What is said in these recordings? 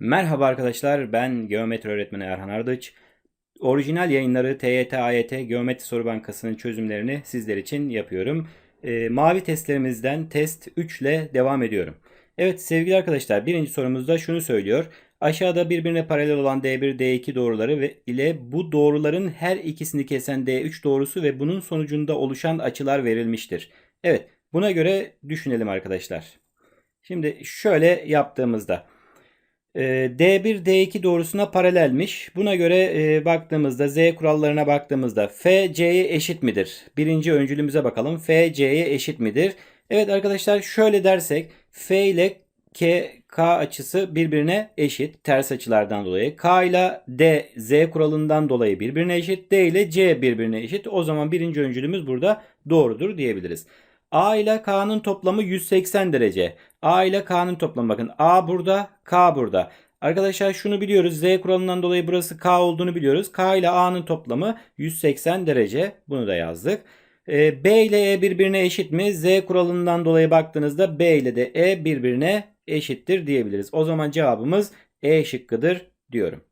Merhaba arkadaşlar, ben geometri öğretmeni Erhan Ardıç. Orijinal yayınları TYT, AYT Geometri Soru Bankası'nın çözümlerini sizler için yapıyorum. Ee, mavi testlerimizden test 3 ile devam ediyorum. Evet sevgili arkadaşlar, birinci sorumuzda şunu söylüyor. Aşağıda birbirine paralel olan D1, D2 doğruları ve ile bu doğruların her ikisini kesen D3 doğrusu ve bunun sonucunda oluşan açılar verilmiştir. Evet, buna göre düşünelim arkadaşlar. Şimdi şöyle yaptığımızda e, D1 D2 doğrusuna paralelmiş. Buna göre e, baktığımızda Z kurallarına baktığımızda F C'ye eşit midir? Birinci öncülümüze bakalım. F C'ye eşit midir? Evet arkadaşlar şöyle dersek F ile K, K açısı birbirine eşit ters açılardan dolayı. K ile D Z kuralından dolayı birbirine eşit. D ile C birbirine eşit. O zaman birinci öncülümüz burada doğrudur diyebiliriz. A ile K'nın toplamı 180 derece. A ile K'nın toplamı bakın. A burada, K burada. Arkadaşlar şunu biliyoruz. Z kuralından dolayı burası K olduğunu biliyoruz. K ile A'nın toplamı 180 derece. Bunu da yazdık. Ee, B ile E birbirine eşit mi? Z kuralından dolayı baktığınızda B ile de E birbirine eşittir diyebiliriz. O zaman cevabımız E şıkkıdır diyorum.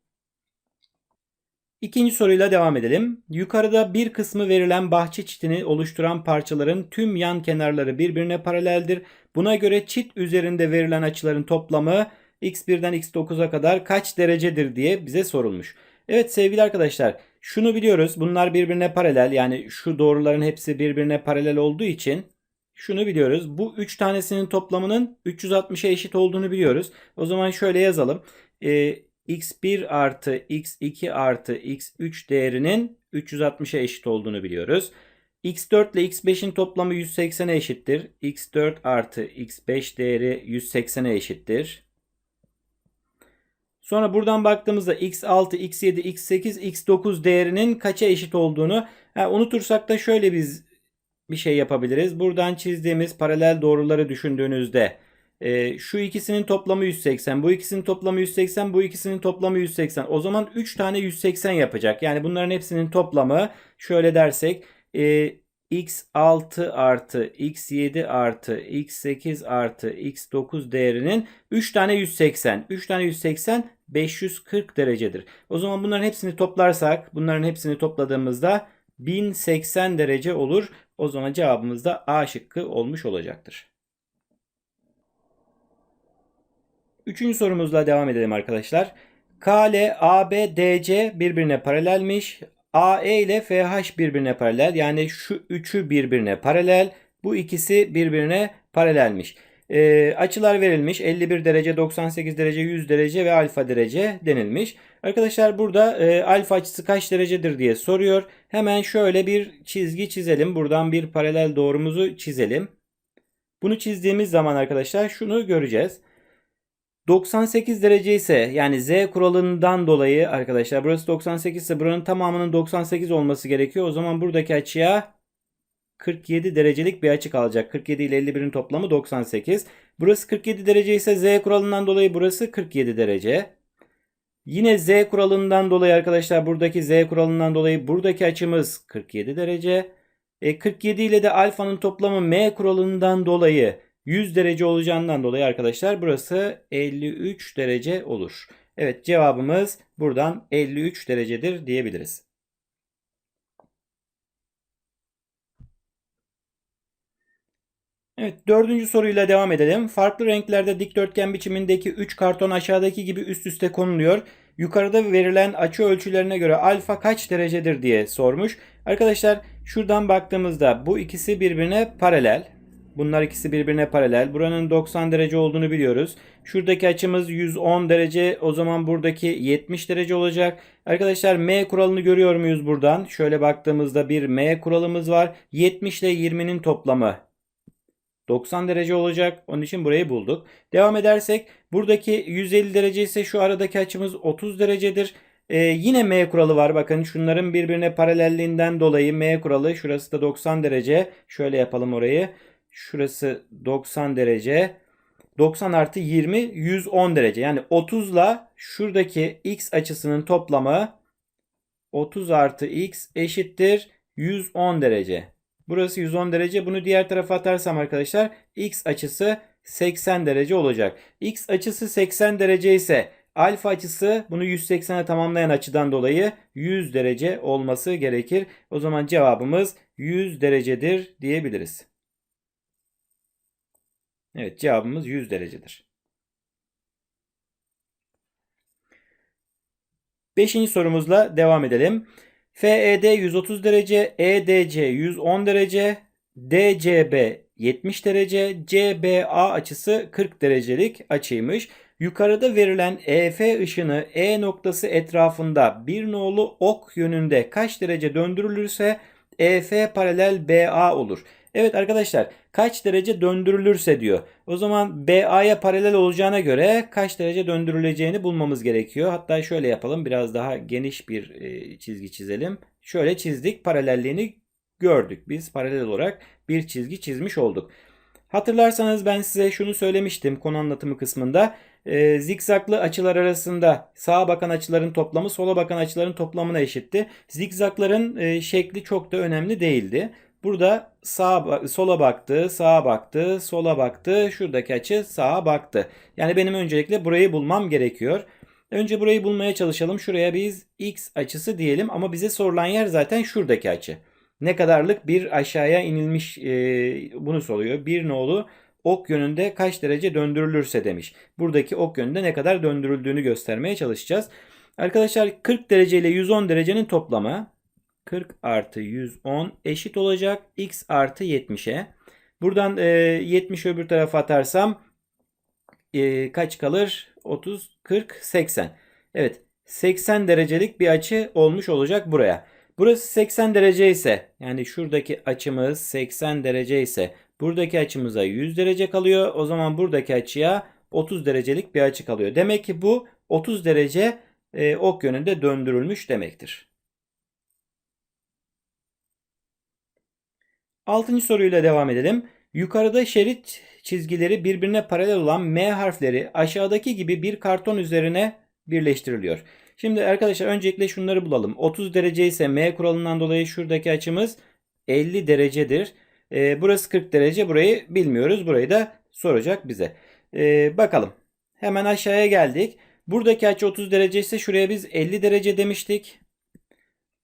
İkinci soruyla devam edelim. Yukarıda bir kısmı verilen bahçe çitini oluşturan parçaların tüm yan kenarları birbirine paraleldir. Buna göre çit üzerinde verilen açıların toplamı x1'den x9'a kadar kaç derecedir diye bize sorulmuş. Evet sevgili arkadaşlar şunu biliyoruz. Bunlar birbirine paralel yani şu doğruların hepsi birbirine paralel olduğu için şunu biliyoruz. Bu 3 tanesinin toplamının 360'a eşit olduğunu biliyoruz. O zaman şöyle yazalım. Ee, x1 artı x2 artı x3 değerinin 360'a eşit olduğunu biliyoruz. x4 ile x5'in toplamı 180'e eşittir. x4 artı x5 değeri 180'e eşittir. Sonra buradan baktığımızda x6, x7, x8, x9 değerinin kaça eşit olduğunu ha, unutursak da şöyle biz bir şey yapabiliriz. Buradan çizdiğimiz paralel doğruları düşündüğünüzde e, şu ikisinin toplamı 180, bu ikisinin toplamı 180, bu ikisinin toplamı 180. O zaman 3 tane 180 yapacak. Yani bunların hepsinin toplamı şöyle dersek e, x6 artı x7 artı x8 artı x9 değerinin 3 tane 180. 3 tane 180 540 derecedir. O zaman bunların hepsini toplarsak bunların hepsini topladığımızda 1080 derece olur. O zaman cevabımız da A şıkkı olmuş olacaktır. Üçüncü sorumuzla devam edelim arkadaşlar. K ile AB, DC birbirine paralelmiş. AE ile FH birbirine paralel. Yani şu üçü birbirine paralel. Bu ikisi birbirine paralelmiş. E, açılar verilmiş. 51 derece, 98 derece, 100 derece ve alfa derece denilmiş. Arkadaşlar burada e, alfa açısı kaç derecedir diye soruyor. Hemen şöyle bir çizgi çizelim. Buradan bir paralel doğrumuzu çizelim. Bunu çizdiğimiz zaman arkadaşlar şunu göreceğiz. 98 derece ise yani z kuralından dolayı arkadaşlar burası 98 ise buranın tamamının 98 olması gerekiyor. O zaman buradaki açıya 47 derecelik bir açı kalacak. 47 ile 51'in toplamı 98. Burası 47 derece ise z kuralından dolayı burası 47 derece. Yine z kuralından dolayı arkadaşlar buradaki z kuralından dolayı buradaki açımız 47 derece. E 47 ile de alfanın toplamı m kuralından dolayı 100 derece olacağından dolayı arkadaşlar burası 53 derece olur. Evet cevabımız buradan 53 derecedir diyebiliriz. Evet dördüncü soruyla devam edelim. Farklı renklerde dikdörtgen biçimindeki 3 karton aşağıdaki gibi üst üste konuluyor. Yukarıda verilen açı ölçülerine göre alfa kaç derecedir diye sormuş. Arkadaşlar şuradan baktığımızda bu ikisi birbirine paralel. Bunlar ikisi birbirine paralel. Buranın 90 derece olduğunu biliyoruz. Şuradaki açımız 110 derece. O zaman buradaki 70 derece olacak. Arkadaşlar M kuralını görüyor muyuz buradan? Şöyle baktığımızda bir M kuralımız var. 70 ile 20'nin toplamı 90 derece olacak. Onun için burayı bulduk. Devam edersek buradaki 150 derece ise şu aradaki açımız 30 derecedir. Ee, yine M kuralı var. Bakın şunların birbirine paralelliğinden dolayı M kuralı. Şurası da 90 derece. Şöyle yapalım orayı. Şurası 90 derece. 90 artı 20 110 derece. Yani 30 ile şuradaki x açısının toplamı 30 artı x eşittir 110 derece. Burası 110 derece. Bunu diğer tarafa atarsam arkadaşlar x açısı 80 derece olacak. X açısı 80 derece ise alfa açısı bunu 180'e tamamlayan açıdan dolayı 100 derece olması gerekir. O zaman cevabımız 100 derecedir diyebiliriz. Evet cevabımız 100 derecedir. Beşinci sorumuzla devam edelim. FED 130 derece, EDC 110 derece, DCB 70 derece, CBA açısı 40 derecelik açıymış. Yukarıda verilen EF ışını E noktası etrafında bir nolu ok yönünde kaç derece döndürülürse EF paralel BA olur. Evet arkadaşlar kaç derece döndürülürse diyor. O zaman BA'ya paralel olacağına göre kaç derece döndürüleceğini bulmamız gerekiyor. Hatta şöyle yapalım biraz daha geniş bir e, çizgi çizelim. Şöyle çizdik paralelliğini gördük. Biz paralel olarak bir çizgi çizmiş olduk. Hatırlarsanız ben size şunu söylemiştim konu anlatımı kısmında. E, zikzaklı açılar arasında sağa bakan açıların toplamı sola bakan açıların toplamına eşitti. Zikzakların e, şekli çok da önemli değildi. Burada sağa sola baktı, sağa baktı, sola baktı. Şuradaki açı sağa baktı. Yani benim öncelikle burayı bulmam gerekiyor. Önce burayı bulmaya çalışalım. Şuraya biz x açısı diyelim ama bize sorulan yer zaten şuradaki açı. Ne kadarlık bir aşağıya inilmiş e, bunu soruyor. Bir nolu ok yönünde kaç derece döndürülürse demiş. Buradaki ok yönünde ne kadar döndürüldüğünü göstermeye çalışacağız. Arkadaşlar 40 derece ile 110 derecenin toplamı 40 artı 110 eşit olacak x artı 70'e. Buradan e, 70 öbür tarafa atarsam e, kaç kalır? 30, 40, 80. Evet 80 derecelik bir açı olmuş olacak buraya. Burası 80 derece ise yani şuradaki açımız 80 derece ise buradaki açımıza 100 derece kalıyor. O zaman buradaki açıya 30 derecelik bir açı kalıyor. Demek ki bu 30 derece e, ok yönünde döndürülmüş demektir. Altıncı soruyla devam edelim. Yukarıda şerit çizgileri birbirine paralel olan M harfleri aşağıdaki gibi bir karton üzerine birleştiriliyor. Şimdi arkadaşlar öncelikle şunları bulalım. 30 derece ise M kuralından dolayı şuradaki açımız 50 derecedir. Ee, burası 40 derece. Burayı bilmiyoruz. Burayı da soracak bize. Ee, bakalım. Hemen aşağıya geldik. Buradaki açı 30 derece ise şuraya biz 50 derece demiştik.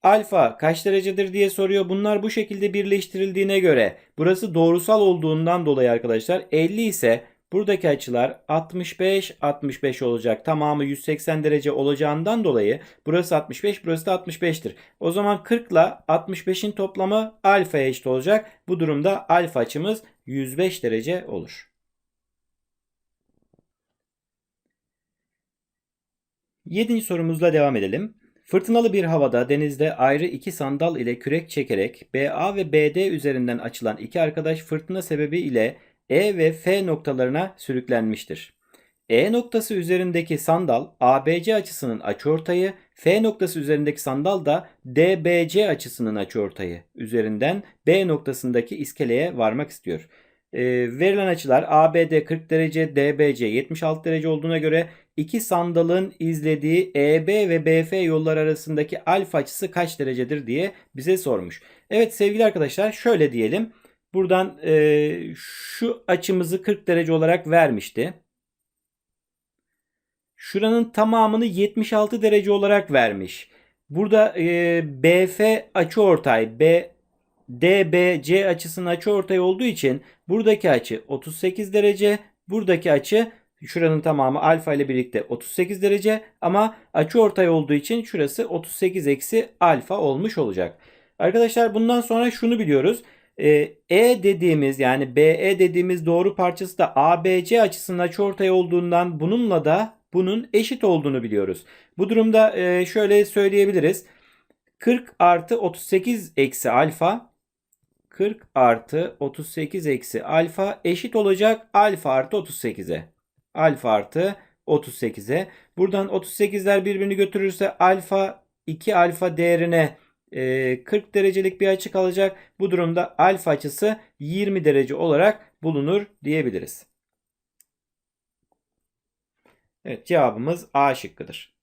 Alfa kaç derecedir diye soruyor. Bunlar bu şekilde birleştirildiğine göre burası doğrusal olduğundan dolayı arkadaşlar 50 ise buradaki açılar 65 65 olacak. Tamamı 180 derece olacağından dolayı burası 65 burası da 65'tir. O zaman 40 ile 65'in toplamı alfaya eşit olacak. Bu durumda alfa açımız 105 derece olur. Yedinci sorumuzla devam edelim. Fırtınalı bir havada denizde ayrı iki sandal ile kürek çekerek BA ve BD üzerinden açılan iki arkadaş fırtına sebebi ile E ve F noktalarına sürüklenmiştir. E noktası üzerindeki sandal ABC açısının açıortayı, F noktası üzerindeki sandal da DBC açısının açıortayı üzerinden B noktasındaki iskeleye varmak istiyor. E, verilen açılar ABD 40 derece, DBC 76 derece olduğuna göre iki sandalın izlediği EB ve BF yollar arasındaki alfa açısı kaç derecedir diye bize sormuş. Evet sevgili arkadaşlar şöyle diyelim. Buradan e, şu açımızı 40 derece olarak vermişti. Şuranın tamamını 76 derece olarak vermiş. Burada e, BF açıortay, B DBC açısının açıortay olduğu için buradaki açı 38 derece, buradaki açı şuranın tamamı alfa ile birlikte 38 derece ama açı ortay olduğu için şurası 38 eksi alfa olmuş olacak. Arkadaşlar bundan sonra şunu biliyoruz. Ee, e dediğimiz yani BE dediğimiz doğru parçası da ABC açısının açıortay olduğundan bununla da bunun eşit olduğunu biliyoruz. Bu durumda e, şöyle söyleyebiliriz. 40 artı 38 eksi alfa 40 artı 38 eksi alfa eşit olacak alfa artı 38'e alfa artı 38'e. Buradan 38'ler birbirini götürürse alfa 2 alfa değerine 40 derecelik bir açı kalacak. Bu durumda alfa açısı 20 derece olarak bulunur diyebiliriz. Evet cevabımız A şıkkıdır.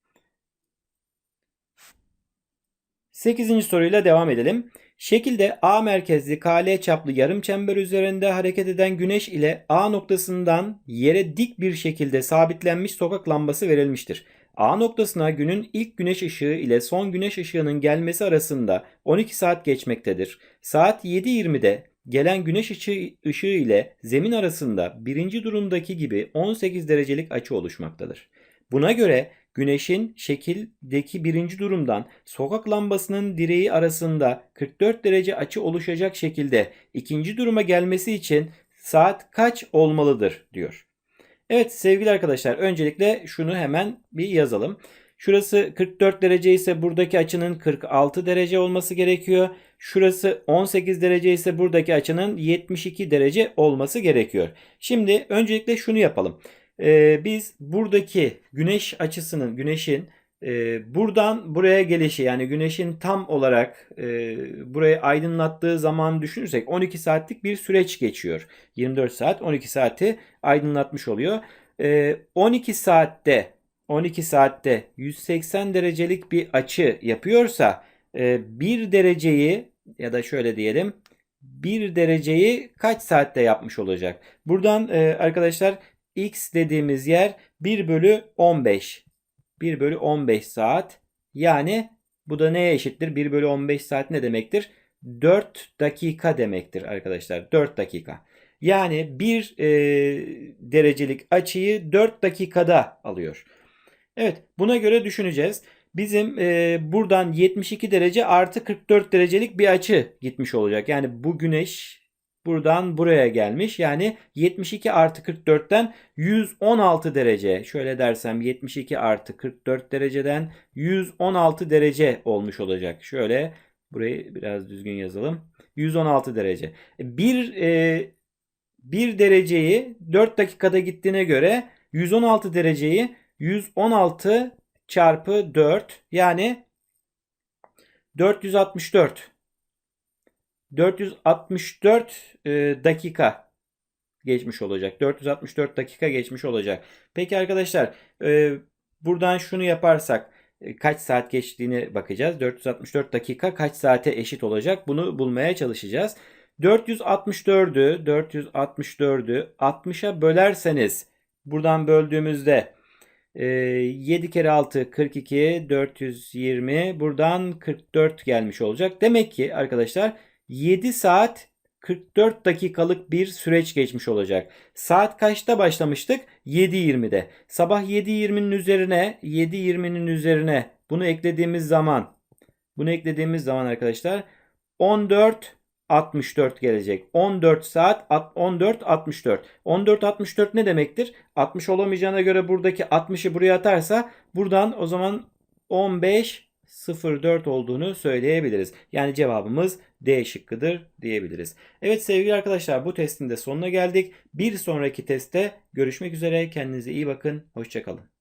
8. soruyla devam edelim. Şekilde A merkezli KL çaplı yarım çember üzerinde hareket eden güneş ile A noktasından yere dik bir şekilde sabitlenmiş sokak lambası verilmiştir. A noktasına günün ilk güneş ışığı ile son güneş ışığının gelmesi arasında 12 saat geçmektedir. Saat 7.20'de gelen güneş ışığı, ile zemin arasında birinci durumdaki gibi 18 derecelik açı oluşmaktadır. Buna göre güneşin şekildeki birinci durumdan sokak lambasının direği arasında 44 derece açı oluşacak şekilde ikinci duruma gelmesi için saat kaç olmalıdır diyor. Evet sevgili arkadaşlar öncelikle şunu hemen bir yazalım. Şurası 44 derece ise buradaki açının 46 derece olması gerekiyor. Şurası 18 derece ise buradaki açının 72 derece olması gerekiyor. Şimdi öncelikle şunu yapalım. Ee, biz buradaki güneş açısının, güneşin e, buradan buraya gelişi yani güneşin tam olarak e, burayı aydınlattığı zaman düşünürsek 12 saatlik bir süreç geçiyor. 24 saat 12 saati aydınlatmış oluyor. E, 12 saatte 12 saatte 180 derecelik bir açı yapıyorsa e, 1 dereceyi ya da şöyle diyelim 1 dereceyi kaç saatte yapmış olacak? Buradan e, arkadaşlar x dediğimiz yer 1 bölü 15. 1 bölü 15 saat. Yani bu da neye eşittir? 1 bölü 15 saat ne demektir? 4 dakika demektir arkadaşlar. 4 dakika. Yani 1 e, derecelik açıyı 4 dakikada alıyor. Evet buna göre düşüneceğiz. Bizim e, buradan 72 derece artı 44 derecelik bir açı gitmiş olacak. Yani bu güneş buradan buraya gelmiş. Yani 72 artı 44'ten 116 derece. Şöyle dersem 72 artı 44 dereceden 116 derece olmuş olacak. Şöyle burayı biraz düzgün yazalım. 116 derece. Bir, e, bir dereceyi 4 dakikada gittiğine göre 116 dereceyi 116 çarpı 4 yani 464 464 e, dakika geçmiş olacak. 464 dakika geçmiş olacak. Peki arkadaşlar e, buradan şunu yaparsak e, kaç saat geçtiğini bakacağız. 464 dakika kaç saate eşit olacak? Bunu bulmaya çalışacağız. 464'ü 464'ü 60'a bölerseniz buradan böldüğümüzde 7 kere 6 42 420 buradan 44 gelmiş olacak. Demek ki arkadaşlar 7 saat 44 dakikalık bir süreç geçmiş olacak. Saat kaçta başlamıştık? 7.20'de. Sabah 7.20'nin üzerine 7.20'nin üzerine bunu eklediğimiz zaman bunu eklediğimiz zaman arkadaşlar 14 64 gelecek. 14 saat 14 64. 14 64 ne demektir? 60 olamayacağına göre buradaki 60'ı buraya atarsa buradan o zaman 15 04 olduğunu söyleyebiliriz. Yani cevabımız D şıkkıdır diyebiliriz. Evet sevgili arkadaşlar bu testin de sonuna geldik. Bir sonraki testte görüşmek üzere. Kendinize iyi bakın. Hoşçakalın.